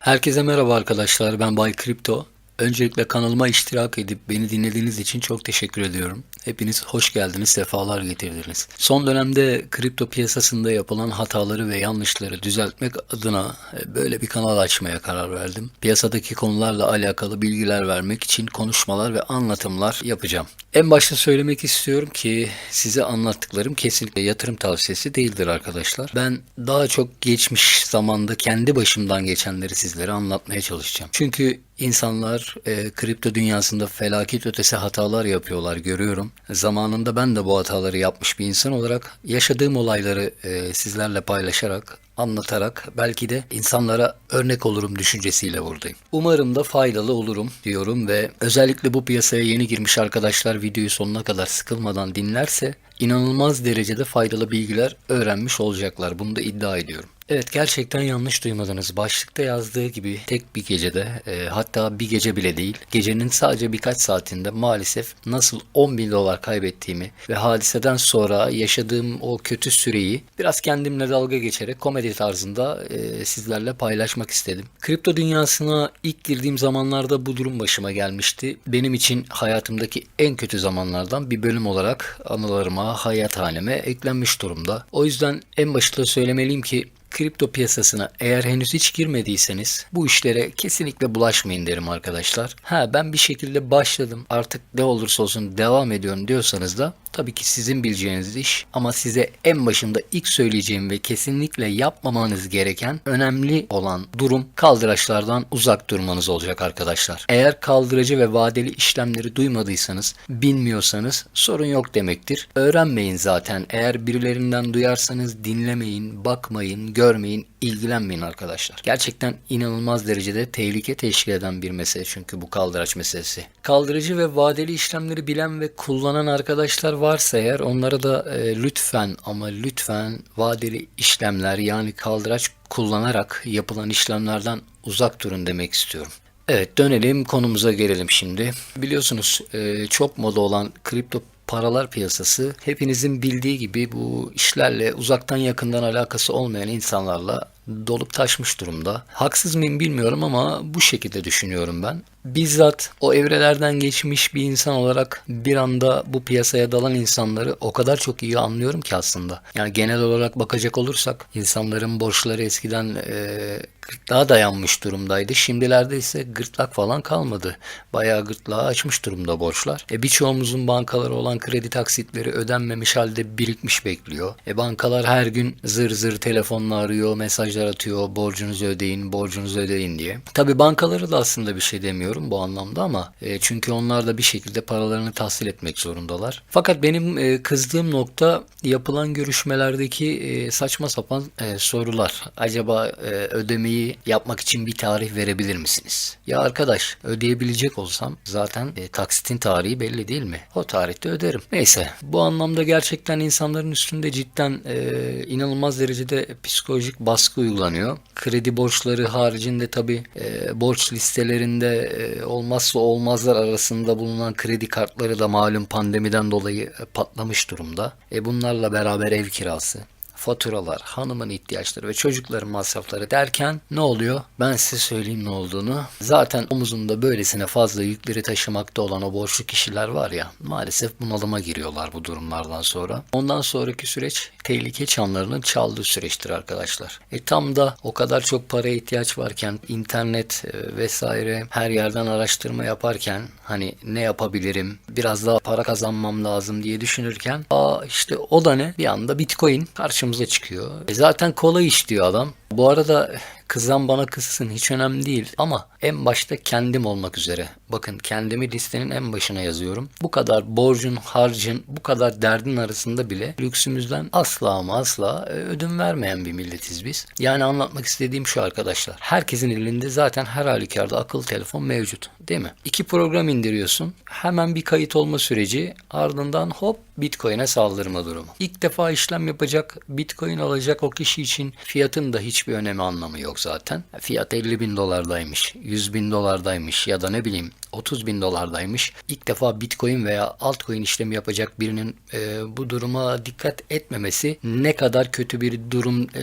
Herkese merhaba arkadaşlar. Ben Bay Kripto. Öncelikle kanalıma iştirak edip beni dinlediğiniz için çok teşekkür ediyorum. Hepiniz hoş geldiniz, sefalar getirdiniz. Son dönemde kripto piyasasında yapılan hataları ve yanlışları düzeltmek adına e, böyle bir kanal açmaya karar verdim. Piyasadaki konularla alakalı bilgiler vermek için konuşmalar ve anlatımlar yapacağım. En başta söylemek istiyorum ki size anlattıklarım kesinlikle yatırım tavsiyesi değildir arkadaşlar. Ben daha çok geçmiş zamanda kendi başımdan geçenleri sizlere anlatmaya çalışacağım. Çünkü insanlar e, kripto dünyasında felaket ötesi hatalar yapıyorlar görüyorum. Zamanında ben de bu hataları yapmış bir insan olarak yaşadığım olayları e, sizlerle paylaşarak anlatarak belki de insanlara örnek olurum düşüncesiyle buradayım. Umarım da faydalı olurum diyorum ve özellikle bu piyasaya yeni girmiş arkadaşlar videoyu sonuna kadar sıkılmadan dinlerse inanılmaz derecede faydalı bilgiler öğrenmiş olacaklar. Bunu da iddia ediyorum. Evet gerçekten yanlış duymadınız. Başlıkta yazdığı gibi tek bir gecede e, hatta bir gece bile değil gecenin sadece birkaç saatinde maalesef nasıl 10 bin dolar kaybettiğimi ve hadiseden sonra yaşadığım o kötü süreyi biraz kendimle dalga geçerek komedi tarzında e, sizlerle paylaşmak istedim. Kripto dünyasına ilk girdiğim zamanlarda bu durum başıma gelmişti. Benim için hayatımdaki en kötü zamanlardan bir bölüm olarak anılarıma, hayat halime eklenmiş durumda. O yüzden en başta söylemeliyim ki kripto piyasasına eğer henüz hiç girmediyseniz bu işlere kesinlikle bulaşmayın derim arkadaşlar. Ha ben bir şekilde başladım artık ne olursa olsun devam ediyorum diyorsanız da tabii ki sizin bileceğiniz iş ama size en başında ilk söyleyeceğim ve kesinlikle yapmamanız gereken önemli olan durum kaldıraçlardan uzak durmanız olacak arkadaşlar. Eğer kaldırıcı ve vadeli işlemleri duymadıysanız, bilmiyorsanız sorun yok demektir. Öğrenmeyin zaten. Eğer birilerinden duyarsanız dinlemeyin, bakmayın, görmeyin, ilgilenmeyin arkadaşlar. Gerçekten inanılmaz derecede tehlike teşkil eden bir mesele çünkü bu kaldıraç meselesi. Kaldırıcı ve vadeli işlemleri bilen ve kullanan arkadaşlar varsa eğer onlara da e, lütfen ama lütfen vadeli işlemler yani kaldıraç kullanarak yapılan işlemlerden uzak durun demek istiyorum. Evet dönelim konumuza gelelim şimdi. Biliyorsunuz e, çok moda olan kripto paralar piyasası hepinizin bildiği gibi bu işlerle uzaktan yakından alakası olmayan insanlarla dolup taşmış durumda. Haksız mıyım bilmiyorum ama bu şekilde düşünüyorum ben. Bizzat o evrelerden geçmiş bir insan olarak bir anda bu piyasaya dalan insanları o kadar çok iyi anlıyorum ki aslında. Yani genel olarak bakacak olursak insanların borçları eskiden e, gırtlağa dayanmış durumdaydı. Şimdilerde ise gırtlak falan kalmadı. Bayağı gırtlağı açmış durumda borçlar. E, birçoğumuzun bankaları olan kredi taksitleri ödenmemiş halde birikmiş bekliyor. E, bankalar her gün zır zır telefonla arıyor, mesajlar atıyor, borcunuzu ödeyin, borcunuzu ödeyin diye. Tabi bankaları da aslında bir şey demiyorum bu anlamda ama e, çünkü onlar da bir şekilde paralarını tahsil etmek zorundalar. Fakat benim e, kızdığım nokta yapılan görüşmelerdeki e, saçma sapan e, sorular. Acaba e, ödemeyi yapmak için bir tarih verebilir misiniz? Ya arkadaş ödeyebilecek olsam zaten e, taksitin tarihi belli değil mi? O tarihte öderim. Neyse bu anlamda gerçekten insanların üstünde cidden e, inanılmaz derecede psikolojik baskı uygulanıyor. Kredi borçları haricinde tabi e, borç listelerinde e, olmazsa olmazlar arasında bulunan kredi kartları da malum pandemiden dolayı e, patlamış durumda. E bunlarla beraber ev kirası, faturalar, hanımın ihtiyaçları ve çocukların masrafları derken ne oluyor? Ben size söyleyeyim ne olduğunu. Zaten omuzunda böylesine fazla yükleri taşımakta olan o borçlu kişiler var ya maalesef bunalıma giriyorlar bu durumlardan sonra. Ondan sonraki süreç tehlike çanlarının çaldığı süreçtir arkadaşlar. E tam da o kadar çok paraya ihtiyaç varken internet e, vesaire her yerden araştırma yaparken hani ne yapabilirim biraz daha para kazanmam lazım diye düşünürken aa işte o da ne bir anda bitcoin karşımıza çıkıyor. E zaten kolay iş diyor adam. Bu arada kızan bana kızsın hiç önemli değil ama en başta kendim olmak üzere. Bakın kendimi listenin en başına yazıyorum. Bu kadar borcun, harcın, bu kadar derdin arasında bile lüksümüzden asla ama asla e, ödün vermeyen bir milletiz biz. Yani anlatmak istediğim şu arkadaşlar. Herkesin elinde zaten her halükarda akıllı telefon mevcut değil mi? İki program indiriyorsun. Hemen bir kayıt olma süreci ardından hop Bitcoin'e saldırma durumu. İlk defa işlem yapacak, Bitcoin alacak o kişi için fiyatın da hiçbir önemi anlamı yok zaten. Fiyat 50 bin dolardaymış, 100 bin dolardaymış ya da ne bileyim 30 bin dolardaymış. İlk defa Bitcoin veya altcoin işlemi yapacak birinin e, bu duruma dikkat etmemesi ne kadar kötü bir durum e,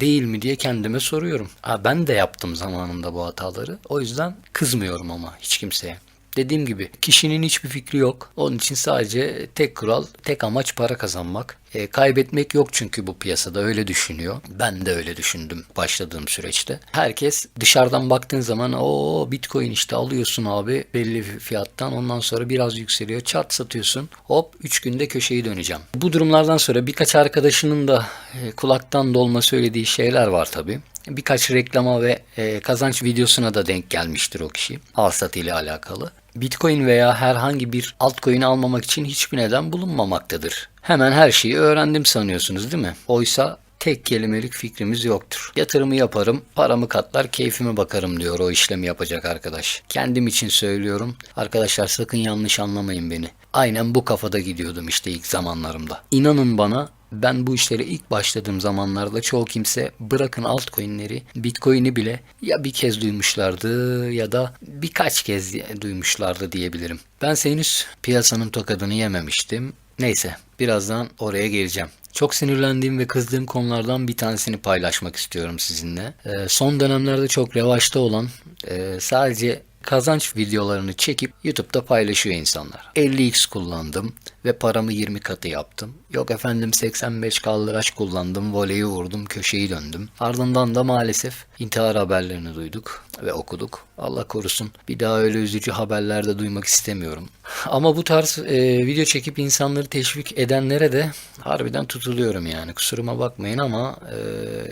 değil mi diye kendime soruyorum. Ha, ben de yaptım zamanında bu hataları. O yüzden kızmıyorum ama hiç kimseye. Dediğim gibi kişinin hiçbir fikri yok. Onun için sadece tek kural, tek amaç para kazanmak. E, kaybetmek yok çünkü bu piyasada öyle düşünüyor. Ben de öyle düşündüm başladığım süreçte. Herkes dışarıdan baktığın zaman o Bitcoin işte alıyorsun abi belli fiyattan ondan sonra biraz yükseliyor. Çat satıyorsun. Hop 3 günde köşeyi döneceğim. Bu durumlardan sonra birkaç arkadaşının da e, kulaktan dolma söylediği şeyler var tabii birkaç reklama ve e, kazanç videosuna da denk gelmiştir o kişi. Alsat ile alakalı. Bitcoin veya herhangi bir altcoin almamak için hiçbir neden bulunmamaktadır. Hemen her şeyi öğrendim sanıyorsunuz değil mi? Oysa tek kelimelik fikrimiz yoktur. Yatırımı yaparım, paramı katlar, keyfime bakarım diyor o işlemi yapacak arkadaş. Kendim için söylüyorum. Arkadaşlar sakın yanlış anlamayın beni. Aynen bu kafada gidiyordum işte ilk zamanlarımda. İnanın bana ben bu işlere ilk başladığım zamanlarda çoğu kimse bırakın altcoin'leri, bitcoin'i bile ya bir kez duymuşlardı ya da birkaç kez duymuşlardı diyebilirim. Ben henüz piyasanın tokadını yememiştim. Neyse birazdan oraya geleceğim. Çok sinirlendiğim ve kızdığım konulardan bir tanesini paylaşmak istiyorum sizinle. Ee, son dönemlerde çok revaçta olan e, sadece kazanç videolarını çekip YouTube'da paylaşıyor insanlar. 50x kullandım ve paramı 20 katı yaptım. Yok efendim 85 kaldıraç kullandım, voleyi vurdum, köşeyi döndüm. Ardından da maalesef intihar haberlerini duyduk ve okuduk. Allah korusun bir daha öyle üzücü haberler de duymak istemiyorum. Ama bu tarz e, video çekip insanları teşvik edenlere de harbiden tutuluyorum yani. Kusuruma bakmayın ama e,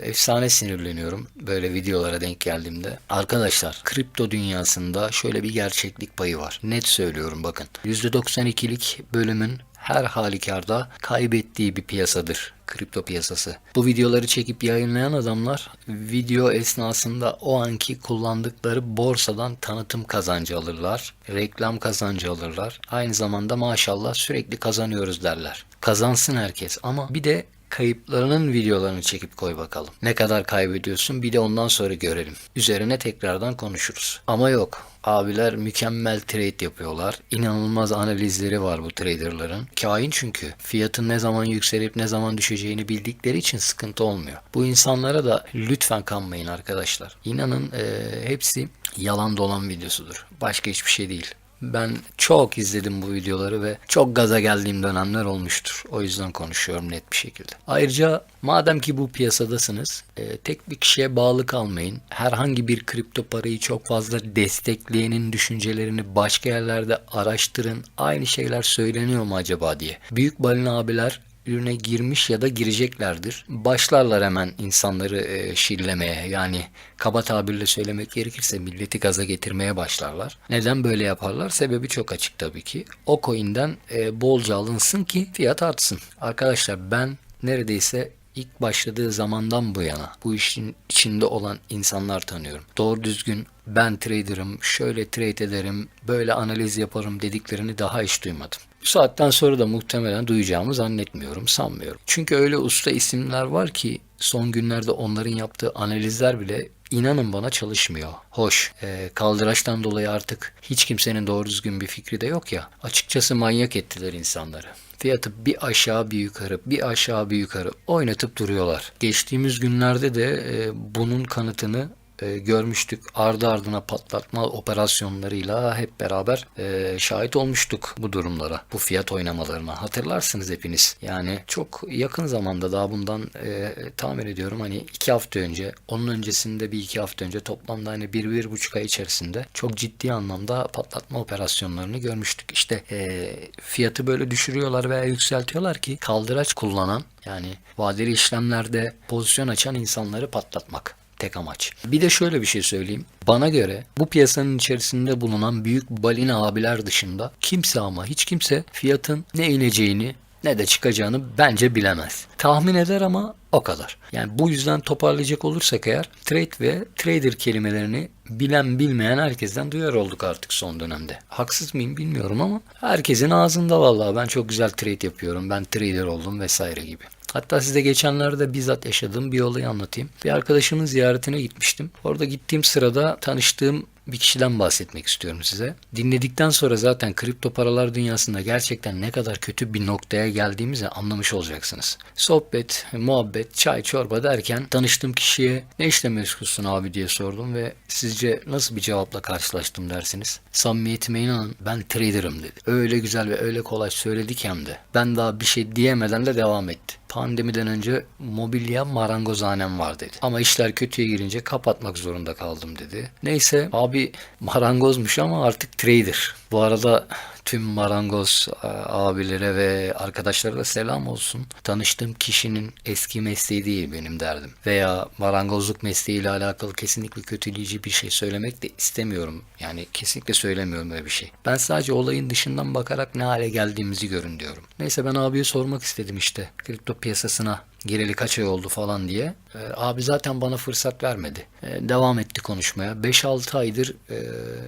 efsane sinirleniyorum böyle videolara denk geldiğimde. Arkadaşlar kripto dünyasında şöyle bir gerçeklik payı var. Net söylüyorum bakın. %92'lik bölümün her halükarda kaybettiği bir piyasadır kripto piyasası. Bu videoları çekip yayınlayan adamlar video esnasında o anki kullandıkları borsadan tanıtım kazancı alırlar, reklam kazancı alırlar. Aynı zamanda maşallah sürekli kazanıyoruz derler. Kazansın herkes ama bir de kayıplarının videolarını çekip koy bakalım. Ne kadar kaybediyorsun bir de ondan sonra görelim. Üzerine tekrardan konuşuruz. Ama yok. Abiler mükemmel trade yapıyorlar. İnanılmaz analizleri var bu traderların. Kain çünkü. Fiyatın ne zaman yükselip ne zaman düşeceğini bildikleri için sıkıntı olmuyor. Bu insanlara da lütfen kanmayın arkadaşlar. İnanın e, hepsi yalan dolan videosudur. Başka hiçbir şey değil. Ben çok izledim bu videoları ve çok gaza geldiğim dönemler olmuştur. O yüzden konuşuyorum net bir şekilde. Ayrıca madem ki bu piyasadasınız e, tek bir kişiye bağlı kalmayın. Herhangi bir kripto parayı çok fazla destekleyenin düşüncelerini başka yerlerde araştırın. Aynı şeyler söyleniyor mu acaba diye. Büyük balina abiler ürüne girmiş ya da gireceklerdir. Başlarlar hemen insanları e, şirlemeye yani kaba tabirle söylemek gerekirse milleti gaza getirmeye başlarlar. Neden böyle yaparlar? Sebebi çok açık tabii ki. O coin'den e, bolca alınsın ki fiyat artsın. Arkadaşlar ben neredeyse ilk başladığı zamandan bu yana bu işin içinde olan insanlar tanıyorum. Doğru düzgün ben trader'ım, şöyle trade ederim, böyle analiz yaparım dediklerini daha hiç duymadım. Bu saatten sonra da muhtemelen duyacağımı zannetmiyorum, sanmıyorum. Çünkü öyle usta isimler var ki son günlerde onların yaptığı analizler bile inanın bana çalışmıyor. Hoş, e, kaldıraçtan dolayı artık hiç kimsenin doğru düzgün bir fikri de yok ya. Açıkçası manyak ettiler insanları. Fiyatı bir aşağı bir yukarı, bir aşağı bir yukarı oynatıp duruyorlar. Geçtiğimiz günlerde de e, bunun kanıtını e, görmüştük. Ardı ardına patlatma operasyonlarıyla hep beraber e, şahit olmuştuk bu durumlara. Bu fiyat oynamalarına. Hatırlarsınız hepiniz. Yani çok yakın zamanda daha bundan e, tahmin ediyorum hani iki hafta önce onun öncesinde bir iki hafta önce toplamda hani bir, bir buçuk ay içerisinde çok ciddi anlamda patlatma operasyonlarını görmüştük. İşte e, fiyatı böyle düşürüyorlar veya yükseltiyorlar ki kaldıraç kullanan yani vadeli işlemlerde pozisyon açan insanları patlatmak tek amaç. Bir de şöyle bir şey söyleyeyim. Bana göre bu piyasanın içerisinde bulunan büyük balina abiler dışında kimse ama hiç kimse fiyatın ne ineceğini ne de çıkacağını bence bilemez. Tahmin eder ama o kadar. Yani bu yüzden toparlayacak olursak eğer trade ve trader kelimelerini bilen bilmeyen herkesten duyar olduk artık son dönemde. Haksız mıyım bilmiyorum ama herkesin ağzında vallahi ben çok güzel trade yapıyorum. Ben trader oldum vesaire gibi. Hatta size geçenlerde bizzat yaşadığım bir olayı anlatayım. Bir arkadaşımın ziyaretine gitmiştim. Orada gittiğim sırada tanıştığım bir kişiden bahsetmek istiyorum size. Dinledikten sonra zaten kripto paralar dünyasında gerçekten ne kadar kötü bir noktaya geldiğimizi anlamış olacaksınız. Sohbet, muhabbet, çay, çorba derken tanıştığım kişiye ne işle meşgulsün abi diye sordum ve sizce nasıl bir cevapla karşılaştım dersiniz. Samimiyetime inanın ben trader'ım dedi. Öyle güzel ve öyle kolay söyledik hem de. Ben daha bir şey diyemeden de devam etti. Pandemiden önce mobilya marangozhanem var dedi. Ama işler kötüye girince kapatmak zorunda kaldım dedi. Neyse abi marangozmuş ama artık trader. Bu arada tüm marangoz e, abilere ve arkadaşlara da selam olsun. Tanıştığım kişinin eski mesleği değil benim derdim. Veya marangozluk mesleğiyle alakalı kesinlikle kötüleyici bir şey söylemek de istemiyorum. Yani kesinlikle söylemiyorum öyle bir şey. Ben sadece olayın dışından bakarak ne hale geldiğimizi görün diyorum. Neyse ben abiye sormak istedim işte. Kripto piyasasına gireli kaç ay oldu falan diye. E, abi zaten bana fırsat vermedi. E, devam etti konuşmaya. 5-6 aydır e,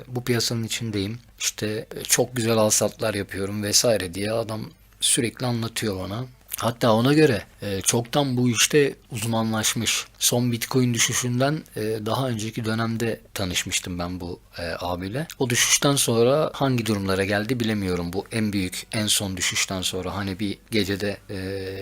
bu piyasanın içindeyim. İşte e, çok güzel alsatlar yapıyorum vesaire diye adam sürekli anlatıyor bana. Hatta ona göre e, çoktan bu işte uzmanlaşmış. Son Bitcoin düşüşünden e, daha önceki dönemde tanışmıştım ben bu e, abiyle. O düşüşten sonra hangi durumlara geldi bilemiyorum. Bu en büyük, en son düşüşten sonra hani bir gecede e,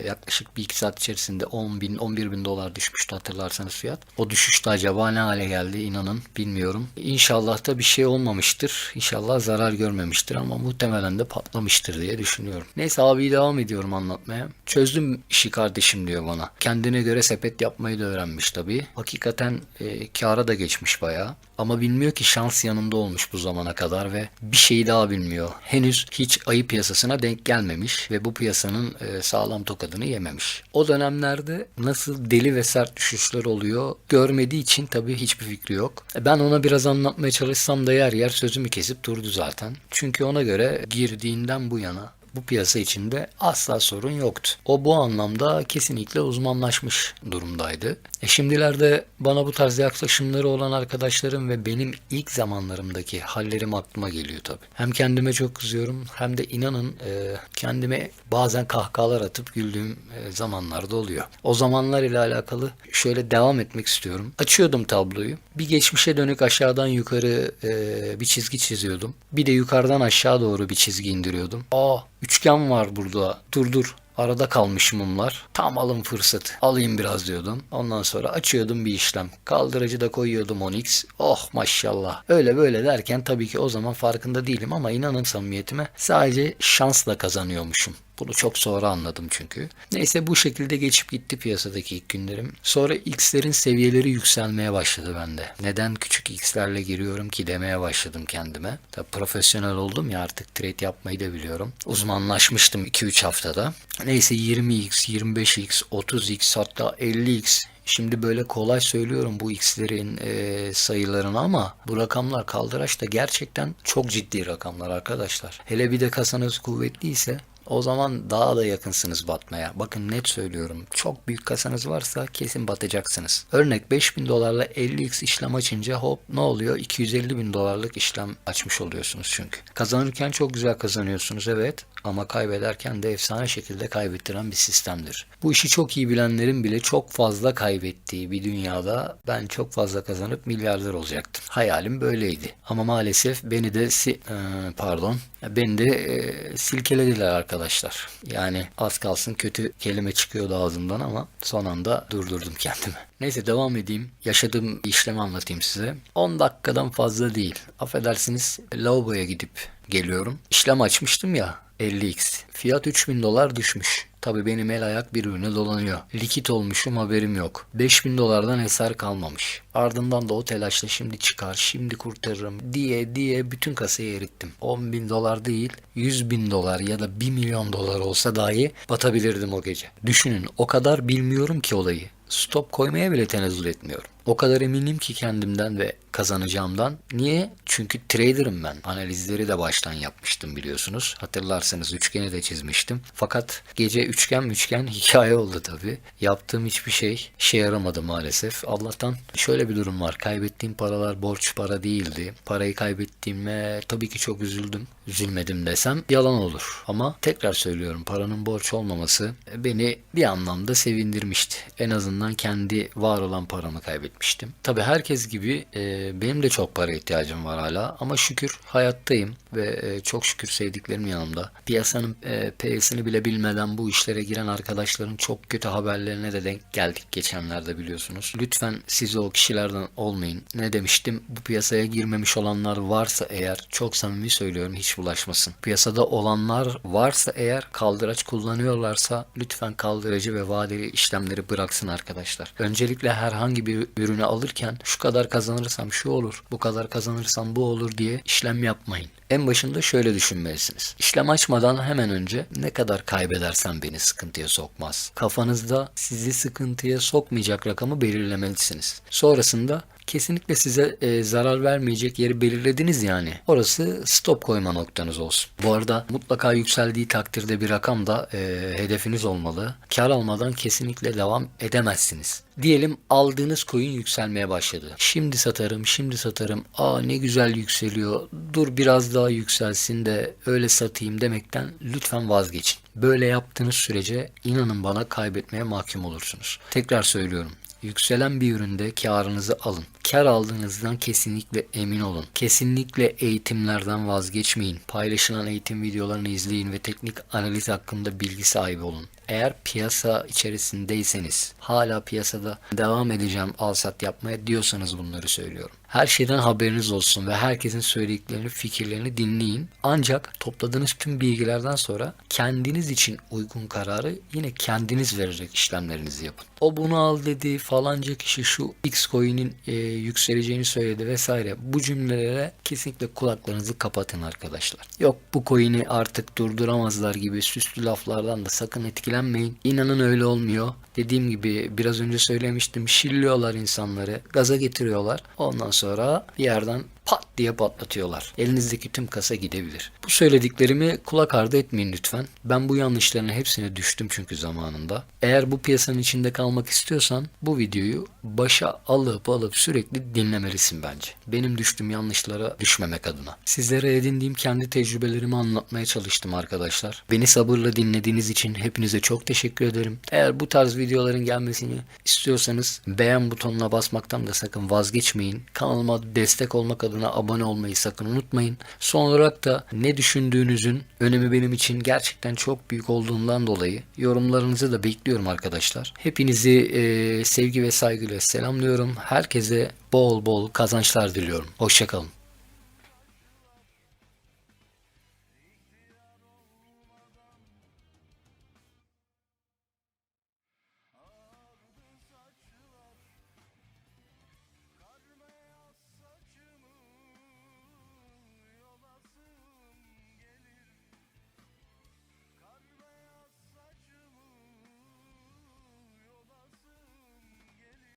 yaklaşık bir iki saat içerisinde 10 bin, 11 bin dolar düşmüştü hatırlarsanız fiyat. O düşüşte acaba ne hale geldi inanın bilmiyorum. İnşallah da bir şey olmamıştır. İnşallah zarar görmemiştir ama muhtemelen de patlamıştır diye düşünüyorum. Neyse abi devam ediyorum anlatmaya. Çözdüm işi kardeşim diyor bana. Kendine göre sepet yapmayı da öğrenmiş tabii. Hakikaten e, kâra da geçmiş bayağı. Ama bilmiyor ki şans yanında olmuş bu zamana kadar ve bir şeyi daha bilmiyor. Henüz hiç ayı piyasasına denk gelmemiş ve bu piyasanın e, sağlam tokadını yememiş. O dönemlerde nasıl deli ve sert düşüşler oluyor görmediği için tabii hiçbir fikri yok. E, Ben ona biraz anlatmaya çalışsam da yer yer sözümü kesip durdu zaten. Çünkü ona göre girdiğinden bu yana bu piyasa içinde asla sorun yoktu. O bu anlamda kesinlikle uzmanlaşmış durumdaydı. E şimdilerde bana bu tarz yaklaşımları olan arkadaşlarım ve benim ilk zamanlarımdaki hallerim aklıma geliyor tabii. Hem kendime çok kızıyorum hem de inanın e, kendime bazen kahkahalar atıp güldüğüm e, zamanlarda oluyor. O zamanlar ile alakalı şöyle devam etmek istiyorum. Açıyordum tabloyu. Bir geçmişe dönük aşağıdan yukarı e, bir çizgi çiziyordum. Bir de yukarıdan aşağı doğru bir çizgi indiriyordum. Aa üçgen var burada. Dur dur. Arada kalmış mumlar. Tam alım fırsatı. Alayım biraz diyordum. Ondan sonra açıyordum bir işlem. Kaldırıcı da koyuyordum 10x. Oh maşallah. Öyle böyle derken tabii ki o zaman farkında değilim ama inanın samimiyetime sadece şansla kazanıyormuşum. Bunu çok sonra anladım çünkü. Neyse bu şekilde geçip gitti piyasadaki ilk günlerim. Sonra x'lerin seviyeleri yükselmeye başladı bende. Neden küçük x'lerle giriyorum ki demeye başladım kendime. Tabii profesyonel oldum ya artık trade yapmayı da biliyorum. Uzmanlaşmıştım 2-3 haftada. Neyse 20x, 25x, 30x hatta 50x Şimdi böyle kolay söylüyorum bu x'lerin e, sayılarını ama bu rakamlar kaldıraçta gerçekten çok ciddi rakamlar arkadaşlar. Hele bir de kasanız kuvvetliyse o zaman daha da yakınsınız batmaya. Bakın net söylüyorum. Çok büyük kasanız varsa kesin batacaksınız. Örnek 5000 dolarla 50x işlem açınca hop ne oluyor? 250 bin dolarlık işlem açmış oluyorsunuz çünkü. Kazanırken çok güzel kazanıyorsunuz evet ama kaybederken de efsane şekilde kaybettiren bir sistemdir. Bu işi çok iyi bilenlerin bile çok fazla kaybettiği bir dünyada ben çok fazla kazanıp milyarder olacaktım. Hayalim böyleydi. Ama maalesef beni de si e, pardon beni de e, silkelediler arkadaşlar. Yani az kalsın kötü kelime çıkıyordu ağzımdan ama son anda durdurdum kendimi. Neyse devam edeyim. Yaşadığım işlemi anlatayım size. 10 dakikadan fazla değil. Affedersiniz lavaboya gidip geliyorum. İşlem açmıştım ya 50x. Fiyat 3000 dolar düşmüş. Tabi benim el ayak birbirine dolanıyor. Likit olmuşum haberim yok. 5000 dolardan eser kalmamış. Ardından da o telaşla şimdi çıkar, şimdi kurtarırım diye diye bütün kasayı erittim. 10 bin dolar değil, 100 bin dolar ya da 1 milyon dolar olsa dahi batabilirdim o gece. Düşünün o kadar bilmiyorum ki olayı. Stop koymaya bile tenezzül etmiyorum. O kadar eminim ki kendimden ve kazanacağımdan. Niye? Çünkü trader'ım ben. Analizleri de baştan yapmıştım biliyorsunuz. Hatırlarsanız üçgeni de çizmiştim. Fakat gece üçgen üçgen hikaye oldu tabii. Yaptığım hiçbir şey işe yaramadı maalesef. Allah'tan şöyle bir durum var. Kaybettiğim paralar borç para değildi. Parayı kaybettiğime tabii ki çok üzüldüm. Üzülmedim desem yalan olur. Ama tekrar söylüyorum paranın borç olmaması beni bir anlamda sevindirmişti. En azından kendi var olan paramı kaybetmiştim. Tabii herkes gibi e, benim de çok para ihtiyacım var hala ama şükür hayattayım ve e, çok şükür sevdiklerim yanımda. Piyasanın e, P'sini bile bilmeden bu işlere giren arkadaşların çok kötü haberlerine de denk geldik geçenlerde biliyorsunuz. Lütfen siz o kişilerden olmayın. Ne demiştim? Bu piyasaya girmemiş olanlar varsa eğer çok samimi söylüyorum hiç bulaşmasın. Piyasada olanlar varsa eğer kaldıraç kullanıyorlarsa lütfen kaldırıcı ve vadeli işlemleri bıraksın arkadaşlar. Öncelikle herhangi bir ürünü alırken şu kadar kazanırsam şu olur, bu kadar kazanırsam bu olur diye işlem yapmayın. En başında şöyle düşünmelisiniz. İşlem açmadan hemen önce ne kadar kaybedersem beni sıkıntıya sokmaz. Kafanızda sizi sıkıntıya sokmayacak rakamı belirlemelisiniz. Sonrasında kesinlikle size e, zarar vermeyecek yeri belirlediniz yani. Orası stop koyma noktanız olsun. Bu arada mutlaka yükseldiği takdirde bir rakam da e, hedefiniz olmalı. Kar almadan kesinlikle devam edemezsiniz. Diyelim aldığınız coin yükselmeye başladı. Şimdi satarım, şimdi satarım. Aa ne güzel yükseliyor. Dur biraz daha yükselsin de öyle satayım demekten lütfen vazgeçin. Böyle yaptığınız sürece inanın bana kaybetmeye mahkum olursunuz. Tekrar söylüyorum. Yükselen bir üründe karınızı alın. Kar aldığınızdan kesinlikle emin olun. Kesinlikle eğitimlerden vazgeçmeyin. Paylaşılan eğitim videolarını izleyin ve teknik analiz hakkında bilgi sahibi olun. Eğer piyasa içerisindeyseniz, hala piyasada devam edeceğim al sat yapmaya diyorsanız bunları söylüyorum. Her şeyden haberiniz olsun ve herkesin söylediklerini, fikirlerini dinleyin. Ancak topladığınız tüm bilgilerden sonra kendiniz için uygun kararı yine kendiniz vererek işlemlerinizi yapın. O bunu al dedi, falanca kişi şu X coin'in e, yükseleceğini söyledi vesaire. Bu cümlelere kesinlikle kulaklarınızı kapatın arkadaşlar. Yok bu coin'i artık durduramazlar gibi süslü laflardan da sakın etkilenmeyin. İnanın öyle olmuyor. Dediğim gibi biraz önce söylemiştim. Şilliyorlar insanları, gaza getiriyorlar. Ondan sonra bir yerden pat diye patlatıyorlar. Elinizdeki tüm kasa gidebilir. Bu söylediklerimi kulak ardı etmeyin lütfen. Ben bu yanlışların hepsine düştüm çünkü zamanında. Eğer bu piyasanın içinde kalmak istiyorsan bu videoyu başa alıp alıp sürekli dinlemelisin bence. Benim düştüğüm yanlışlara düşmemek adına. Sizlere edindiğim kendi tecrübelerimi anlatmaya çalıştım arkadaşlar. Beni sabırla dinlediğiniz için hepinize çok teşekkür ederim. Eğer bu tarz videoların gelmesini istiyorsanız beğen butonuna basmaktan da sakın vazgeçmeyin. Kanalıma destek olmak adına abone olmayı sakın unutmayın. Son olarak da ne düşündüğünüzün önemi benim için gerçekten çok büyük olduğundan dolayı yorumlarınızı da bekliyorum arkadaşlar. Hepinizi e, sevgi ve saygıyla selamlıyorum. Herkese bol bol kazançlar diliyorum. Hoşçakalın.